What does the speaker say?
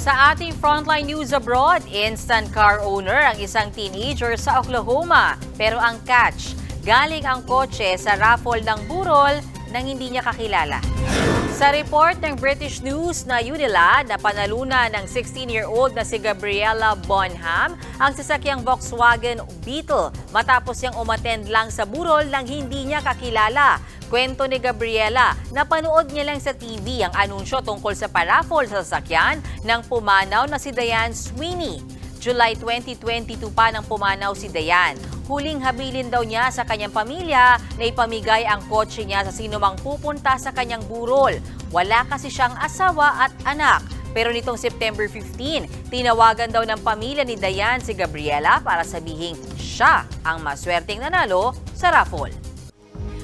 Sa ating frontline news abroad, instant car owner ang isang teenager sa Oklahoma. Pero ang catch, galing ang kotse sa raffle ng burol nang hindi niya kakilala. Sa report ng British News na Unilad na panalunan ng 16-year-old na si Gabriela Bonham ang sasakyang Volkswagen Beetle matapos siyang umattend lang sa burol nang hindi niya kakilala. Kwento ni Gabriela, napanood niya lang sa TV ang anunsyo tungkol sa paraffol sa sasakyan ng pumanaw na si Diane Sweeney. July 2022 pa nang pumanaw si Dayan. Huling habilin daw niya sa kanyang pamilya na ipamigay ang kotse niya sa sinumang pupunta sa kanyang burol. Wala kasi siyang asawa at anak. Pero nitong September 15, tinawagan daw ng pamilya ni Dayan si Gabriela para sabihing siya ang maswerteng nanalo sa raffle.